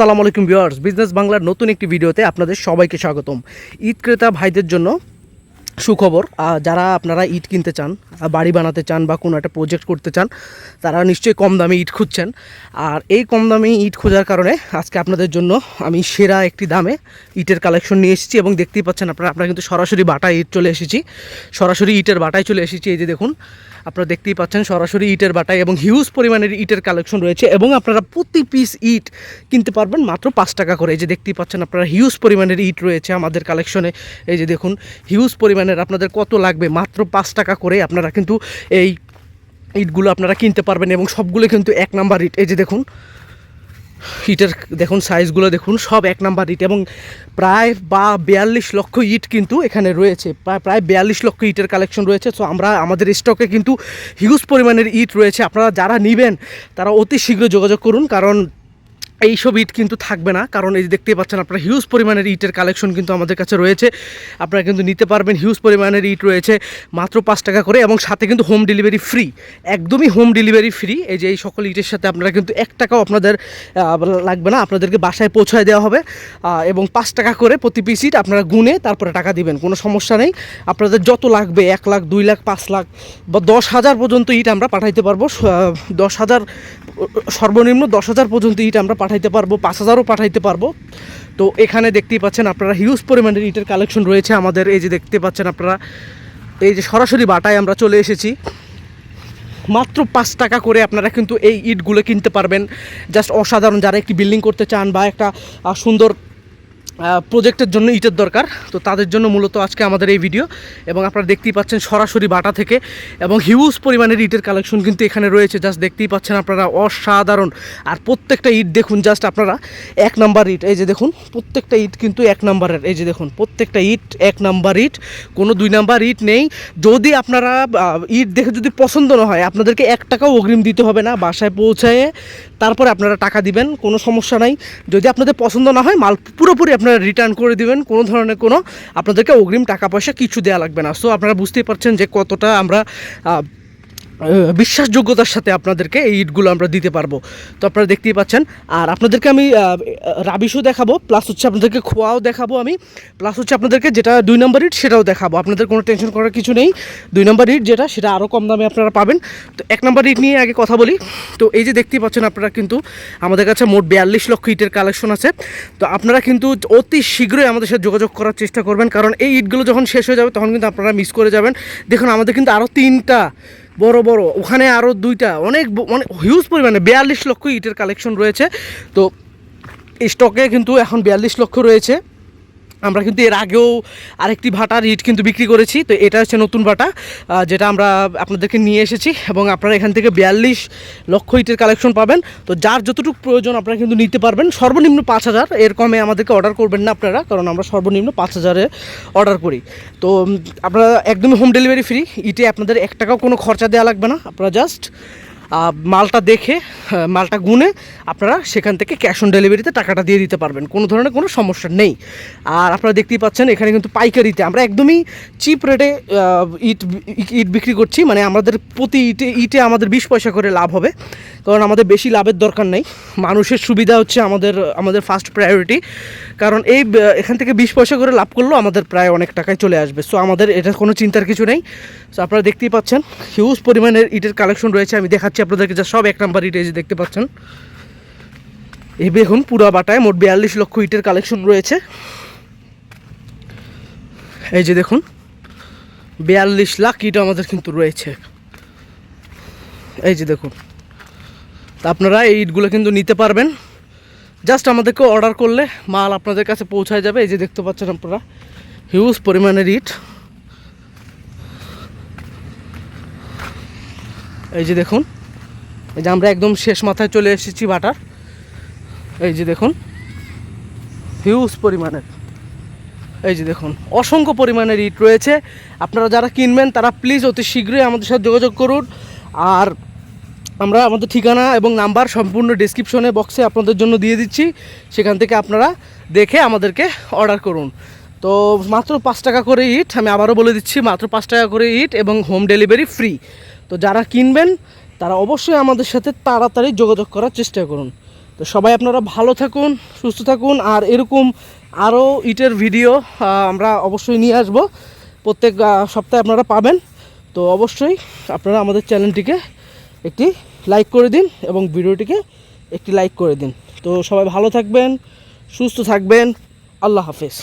আসসালামু আলাইকুম viewers, business বাংলার নতুন একটি ভিডিওতে আপনাদের সবাইকে স্বাগতম। ঈদ ক্রেতা ভাইদের জন্য সুখবর। যারা আপনারা ইট কিনতে চান বাড়ি বানাতে চান, বা কোনো একটা প্রজেক্ট করতে চান, তারা নিশ্চয়ই কম দামে ইট খুঁজছেন। আর এই কম দামে ইট খোঁজার কারণে আজকে আপনাদের জন্য আমি সেরা একটি দামে ইটের কালেকশন নিয়ে এসেছি এবং দেখতেই পাচ্ছেন আপনারা আপনারা কিন্তু সরাসরি বাটায় ইট চলে এসেছি। সরাসরি ইটের বাটায় চলে এসেছি, এই যে দেখুন, আপনারা দেখতেই পাচ্ছেন সরাসরি ইটের বাটায় এবং হিউজ পরিমাণের ইটের কালেকশন রয়েছে এবং আপনারা প্রতি পিস ইট কিনতে পারবেন মাত্র পাঁচ টাকা করে। এই যে দেখতেই পাচ্ছেন আপনারা হিউজ পরিমাণের ইট রয়েছে আমাদের কালেকশনে এই যে দেখুন হিউজ পরিমাণের আপনাদের কত লাগবে? মাত্র পাঁচ টাকা করে আপনারা কিন্তু এই ইটগুলো আপনারা কিনতে পারবেন এবং সবগুলো কিন্তু এক নাম্বার ইট। এই যে দেখুন, ইটের দেখুন সাইজগুলো দেখুন, সব এক নাম্বার ইট এবং প্রায় বা বিয়াল্লিশ লক্ষ ইট কিন্তু এখানে রয়েছে। প্রায় প্রায় বিয়াল্লিশ লক্ষ ইটের কালেকশন রয়েছে। সো আমরা, আমাদের স্টকে কিন্তু হিউজ পরিমাণের ইট রয়েছে। আপনারা যারা নেবেন, তারা অতি শীঘ্র যোগাযোগ করুন, কারণ এইসব ইট কিন্তু থাকবে না। কারণ এই যে দেখতেই পাচ্ছেন আপনারা হিউজ পরিমাণের ইটের কালেকশন কিন্তু আমাদের কাছে রয়েছে। আপনারা কিন্তু নিতে পারবেন হিউজ পরিমাণের ইট রয়েছে মাত্র পাঁচ টাকা করে এবং সাথে কিন্তু হোম ডেলিভারি ফ্রি একদমই হোম ডেলিভারি ফ্রি এই যে এই সকল ইটের সাথে আপনারা কিন্তু এক টাকাও আপনাদের লাগবে না। আপনাদেরকে বাসায় পৌঁছায় দেওয়া হবে। এবং পাঁচ টাকা করে প্রতি পিস ইট আপনারা গুনে তারপরে টাকা দিবেন। কোনো সমস্যা নেই। আপনাদের যত লাগবে, এক লাখ, দুই লাখ, পাঁচ লাখ বা দশ হাজার পর্যন্ত ইট আমরা পাঠাইতে পারব। দশ হাজার, সর্বনিম্ন দশ হাজার পর্যন্ত ইট আমরা পাঠাইতে পারব, পাঁচ হাজারও পাঠাইতে পারব। তো এখানে দেখতেই পাচ্ছেন আপনারা হিউজ পরিমাণের ইটের কালেকশন রয়েছে আমাদের। এই যে দেখতে পাচ্ছেন আপনারা, এই যে সরাসরি বাটায় আমরা চলে এসেছি। মাত্র পাঁচ টাকা করে আপনারা কিন্তু এই ইটগুলো কিনতে পারবেন। জাস্ট অসাধারণ, যারা একটি বিল্ডিং করতে চান বা একটা সুন্দর প্রজেক্টের জন্য ইটের দরকার। তো তাদের জন্য মূলত আজকে আমাদের এই ভিডিও এবং আপনারা দেখতেই পাচ্ছেন সরাসরি বাটা থেকে। এবং হিউজ পরিমাণের ইটের কালেকশন কিন্তু এখানে রয়েছে। জাস্ট দেখতেই পাচ্ছেন আপনারা, অসাধারণ। আর প্রত্যেকটা ইট দেখুন জাস্ট আপনারা, এক নাম্বার ইট। এই যে দেখুন, প্রত্যেকটা ইট কিন্তু এক নাম্বারের এই যে দেখুন, প্রত্যেকটা ইট এক নাম্বার ইট। কোনো দুই নাম্বার ইট নেই। যদি আপনারা ইট দেখে যদি পছন্দ না হয়, আপনাদেরকে এক টাকাও অগ্রিম দিতে হবে না। বাসায় পৌঁছায় তারপরে আপনারা টাকা দিবেন, কোনো সমস্যা নাই। যদি আপনাদের পছন্দ না হয়, মাল পুরোপুরি আপনারা রিটার্ন করে দিবেন, কোনো ধরনের কোনো আপনাদেরকে অগ্রিম টাকা পয়সা কিছু দেওয়া লাগবে না। সো আপনারা বুঝতেই পারছেন যে কতটা আমরা বিশ্বাসযোগ্যতার সাথে আপনাদেরকে এই ইটগুলো আমরা দিতে পারব। তো আপনারা দেখতেই পাচ্ছেন। আর আপনাদেরকে আমি রাবিশও দেখাবো প্লাস হচ্ছে আপনাদেরকে খোয়াও দেখাবো আমি। প্লাস হচ্ছে আপনাদেরকে যেটা দুই নম্বর ইট সেটাও দেখাবো। আপনাদের কোনো টেনশন করার কিছু নেই। দুই নম্বর ইট যেটা, সেটা আরও কম দামে আপনারা পাবেন। তো এক নম্বর ইট নিয়ে আগে কথা বলি। তো এই যে দেখতেই পাচ্ছেন আপনারা কিন্তু, আমাদের কাছে মোট বিয়াল্লিশ লক্ষ ইটের কালেকশন আছে। তো আপনারা কিন্তু অতি শীঘ্রই আমাদের সাথে যোগাযোগ করার চেষ্টা করবেন। কারণ এই ইটগুলো যখন শেষ হয়ে যাবে, তখন কিন্তু আপনারা মিস করে যাবেন। দেখুন, আমাদের কিন্তু আরও তিনটা বড় বড়, ওখানে আরও দুইটা, অনেক অনেক হিউজ পরিমাণে, বিয়াল্লিশ লক্ষ ইটের কালেকশন রয়েছে। তো স্টকে কিন্তু এখন বিয়াল্লিশ লক্ষ রয়েছে। আমরা কিন্তু এর আগেও আরেকটি ভাটার ইট কিন্তু বিক্রি করেছি। তো এটা হচ্ছে নতুন ভাটা যেটা আমরা আপনাদেরকে নিয়ে এসেছি এবং আপনারা এখান থেকে বিয়াল্লিশ লক্ষ ইটের কালেকশন পাবেন। তো যার যতটুকু প্রয়োজন আপনারা কিন্তু নিতে পারবেন। সর্বনিম্ন পাঁচ হাজার, এর কমে আমাদেরকে অর্ডার করবেন না আপনারা, কারণ আমরা সর্বনিম্ন পাঁচ হাজারে অর্ডার করি। তো আপনারা একদমই হোম ডেলিভারি ফ্রি ইটে আপনাদের এক টাকাও কোনো খরচা দেওয়া লাগবে না। আপনারা জাস্ট মালটা দেখে মালটা গুনে আপনারা সেখান থেকে ক্যাশ অন ডেলিভারিতে টাকাটা দিয়ে দিতে পারবেন। কোনো ধরনের কোনো সমস্যা নেই। আর আপনারা দেখতেই পাচ্ছেন, এখানে কিন্তু পাইকারিতে আমরা একদমই চিপ রেটে ইট ইট বিক্রি করছি। মানে আমাদের প্রতি ইটে ইটে আমাদের বিশ পয়সা করে লাভ হবে। কারণ আমাদের বেশি লাভের দরকার নেই। মানুষের সুবিধা হচ্ছে আমাদের আমাদের ফার্স্ট প্রায়োরিটি কারণ এই এখান থেকে বিশ পয়সা করে লাভ করলেও আমাদের প্রায় অনেক টাকায় চলে আসবে। সো আমাদের এটা কোনো চিন্তার কিছু নেই। সো আপনারা দেখতেই পাচ্ছেন হিউজ পরিমাণের ইটের কালেকশন রয়েছে। আমি দেখাচ্ছি আপনাদেরকে, যা সব এক নাম্বার ইট এই যে দেখতে পাচ্ছেন। এই দেখুন পুরা বাটায় মোট বিয়াল্লিশ লক্ষ ইটের কালেকশন রয়েছে। এই যে দেখুন, বিয়াল্লিশ লাখ ইট আমাদের কিন্তু রয়েছে। এই যে দেখুন, তা আপনারা এই ইটগুলো কিন্তু নিতে পারবেন। জাস্ট আমাদেরকে অর্ডার করলে মাল আপনাদের কাছে পৌঁছায় যাবে। এই যে দেখতে পাচ্ছেন আপনারা হিউজ পরিমাণের ইট। এই যে দেখুন এই যে আমরা একদম শেষ মাথায় চলে এসেছি বাটার। এই যে দেখুন হিউজ পরিমাণের। এই যে দেখুন, অসংখ্য পরিমাণের ইট রয়েছে। আপনারা যারা কিনবেন, তারা প্লিজ অতি শীঘ্রই আমাদের সাথে যোগাযোগ করুন। আর আমরা আমাদের ঠিকানা এবং নাম্বার সম্পূর্ণ ডিসক্রিপশনে বক্সে আপনাদের জন্য দিয়ে দিচ্ছি। সেখান থেকে আপনারা দেখে আমাদেরকে অর্ডার করুন। তো মাত্র পাঁচ টাকা করে ইট আমি আবারও বলে দিচ্ছি, মাত্র পাঁচ টাকা করে ইট এবং হোম ডেলিভারি ফ্রি তো যারা কিনবেন তারা অবশ্যই আমাদের সাথে তাড়াতাড়ি যোগাযোগ করার চেষ্টা করুন। তো সবাই আপনারা ভালো থাকুন, সুস্থ থাকুন, আর এরকম আরও ইটের ভিডিও আমরা অবশ্যই নিয়ে আসব। প্রত্যেক সপ্তাহে আপনারা পাবেন। তো অবশ্যই আপনারা আমাদের চ্যানেলটিকে একটি লাইক করে দিন এবং ভিডিওটিকে একটি লাইক করে দিন। তো সবাই ভালো থাকবেন, সুস্থ থাকবেন। আল্লাহ হাফেজ।